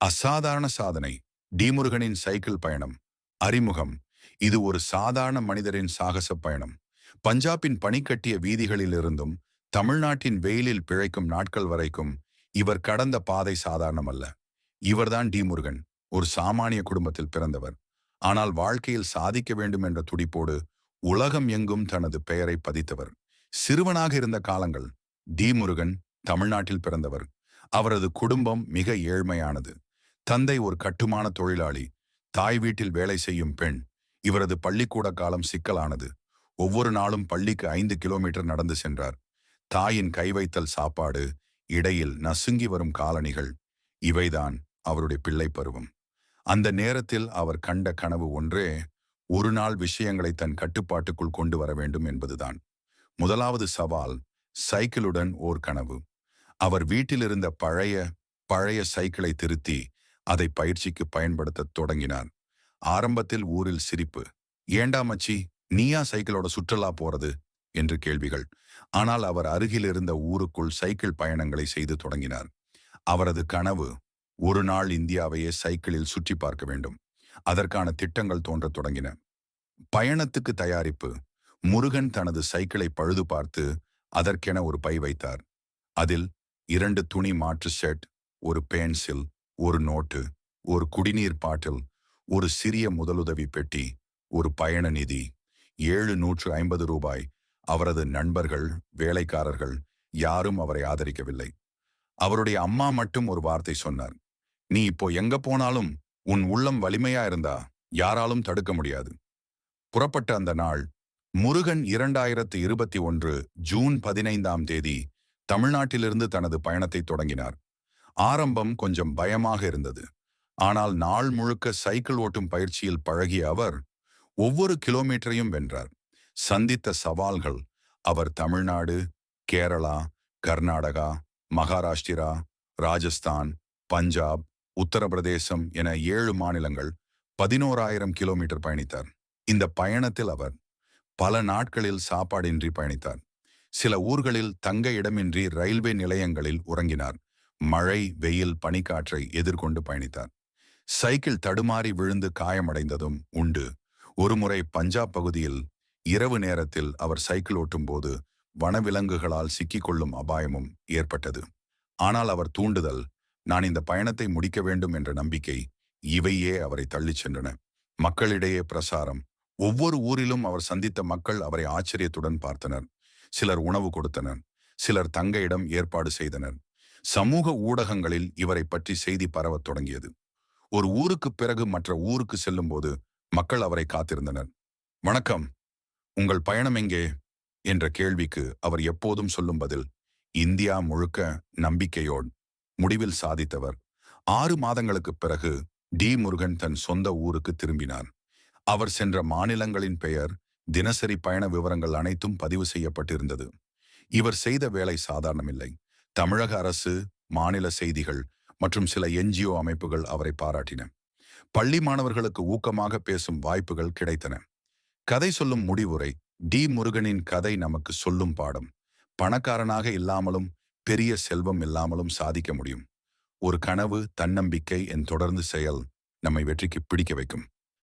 அசாதாரண சாதனை. டிமுருகனின் சைக்கிள் பயணம். அறிமுகம். இது ஒரு சாதாரண மனிதரின் சாகச பயணம். பஞ்சாபின் பனிக்கட்டிய வீதிகளிலிருந்தும் தமிழ்நாட்டின் வெயிலில் பிழைக்கும் நாட்கள் வரைக்கும் இவர் கடந்த பாதை சாதாரணமல்ல. இவர்தான் டிமுருகன் ஒரு சாமானிய குடும்பத்தில் பிறந்தவர். ஆனால் வாழ்க்கையில் சாதிக்க வேண்டும் என்ற துடிப்போடு உலகம் எங்கும் தனது பெயரை பதித்தவர். சிறுவனாக இருந்த காலங்கள் டிமுருகன் தமிழ்நாட்டில் பிறந்தவர். அவரது குடும்பம் மிக ஏழ்மையானது. தந்தை ஒரு கட்டுமான தொழிலாளி தாய் வீட்டில் வேலை செய்யும் பெண். இவரது பள்ளிக்கூட காலம் சிக்கலானது. ஒவ்வொரு நாளும் பள்ளிக்கு ஐந்து கிலோமீட்டர் நடந்து சென்றார். தாயின் கை வைத்தல் சாப்பாடு இடையில் நசுங்கி வரும் காலணிகள் இவைதான் அவருடைய பிள்ளை பருவம். அந்த நேரத்தில் அவர் கண்ட கனவு ஒன்றே ஒரு நாள் விஷயங்களை தன் கட்டுப்பாட்டுக்குள் கொண்டு வர வேண்டும் என்பதுதான். முதலாவது சவால் சைக்கிளுடன் ஓர் கனவு. அவர் வீட்டிலிருந்த பழைய பழைய சைக்கிளை திருத்தி அதை பயிற்சிக்கு பயன்படுத்த தொடங்கினார் ஆரம்பத்தில் ஊரில் சிரிப்பு ஏண்டா மச்சி நீயா சைக்கிளோட சுற்றுலா போறது? என்று கேள்விகள். ஆனால் அவர் அருகில் இருந்த ஊருக்குள் சைக்கிள் பயணங்களை செய்து தொடங்கினார். அவரது கனவு ஒரு நாள் இந்தியாவையே சைக்கிளில் சுற்றி பார்க்க வேண்டும். அதற்கான திட்டங்கள் தோன்றத் தொடங்கின. பயணத்துக்கு தயாரிப்பு முருகன் தனது சைக்கிளை பழுது பார்த்து அதற்கென ஒரு பை வைத்தார். அதில் இரண்டு துணி மாற்று செட் ஒரு பென்சில் ஒரு நோட்டு ஒரு குடிநீர் பாட்டில் ஒரு சிறிய முதலுதவி பெட்டி ஒரு பயண நிதி ஏழு நூற்று ஐம்பது ரூபாய். அவரது நண்பர்கள் வேலைக்காரர்கள் யாரும் அவரை ஆதரிக்கவில்லை. அவருடைய அம்மா மட்டும் ஒரு வார்த்தை சொன்னார். நீ இப்போ எங்க போனாலும் உன் உள்ளம் வலிமையா இருந்தா யாராலும் தடுக்க முடியாது. புறப்பட்ட அந்த நாள் முருகன் இரண்டாயிரத்து இருபத்தி ஒன்று ஜூன் பதினைந்தாம் தேதி தமிழ்நாட்டிலிருந்து தனது பயணத்தை தொடங்கினார். ஆரம்பம் கொஞ்சம் பயமாக இருந்தது. ஆனால் நாள் முழுக்க சைக்கிள் ஓட்டும் பயிற்சியில் பழகிய அவர் ஒவ்வொரு கிலோமீட்டரையும் வென்றார். சந்தித்த சவால்கள் அவர் தமிழ்நாடு கேரளா கர்நாடகா மகாராஷ்டிரா ராஜஸ்தான் பஞ்சாப் உத்தரப்பிரதேசம் என ஏழு மாநிலங்கள் பதினோராயிரம் கிலோமீட்டர் பயணித்தார். இந்த பயணத்தில் அவர் பல நாட்களில் சாப்பாடின்றி பயணித்தார். சில ஊர்களில் தங்க இடமின்றி ரயில்வே நிலையங்களில் உறங்கினார். மழை வெயில் பனிக்காற்றை எதிர்கொண்டு பயணித்தார். சைக்கிள் தடுமாறி விழுந்து காயமடைந்ததும் உண்டு. ஒருமுறை பஞ்சாப் பகுதியில் இரவு நேரத்தில் அவர் சைக்கிள் ஓட்டும் போது வனவிலங்குகளால் சிக்கிக்கொள்ளும் அபாயமும் ஏற்பட்டது. ஆனால் அவர் தூண்டுதல் நான் இந்த பயணத்தை முடிக்க வேண்டும் என்ற நம்பிக்கை இவையே அவரை தள்ளிச் சென்றன. மக்களிடையே பிரசாரம். ஒவ்வொரு ஊரிலும் அவர் சந்தித்த மக்கள் அவரை ஆச்சரியத்துடன் பார்த்தனர். சிலர் உணவு கொடுத்தனர். சிலர் தங்க இடம் ஏற்பாடு செய்தனர். சமூக ஊடகங்களில் இவரை பற்றி செய்தி பரவத் தொடங்கியது. ஒரு ஊருக்கு பிறகு மற்ற ஊருக்கு செல்லும்போது மக்கள் அவரை காத்திருந்தனர். வணக்கம். உங்கள் பயணம் எங்கே? என்ற கேள்விக்கு அவர் எப்போதும் சொல்லும் பதில் இந்தியா முழுக்க நம்பிக்கையோடு. முடிவில் சாதித்தவர். ஆறு மாதங்களுக்கு பிறகு டி. முருகன் தன் சொந்த ஊருக்கு திரும்பினார். அவர் சென்ற மாநிலங்களின் பெயர் தினசரி பயண விவரங்கள் அனைத்தும் பதிவு செய்யப்பட்டிருந்தது. இவர் செய்த வேலை சாதாரணமில்லை. தமிழக அரசு மாநில செய்திகள் மற்றும் சில என்ஜிஓ அமைப்புகள் அவரை பாராட்டின. பள்ளி மாணவர்களுக்கு ஊக்கமாக பேசும் வாய்ப்புகள் கிடைத்தன. கதை சொல்லும் முடிவுரை டி. முருகனின் கதை நமக்கு சொல்லும் பாடம். பணக்காரனாக இல்லாமலும் பெரிய செல்வம் இல்லாமலும் சாதிக்க முடியும். ஒரு கனவு தன்னம்பிக்கை என் தொடர்ந்து செயல் நம்மை வெற்றிக்கு பிடிக்க வைக்கும்.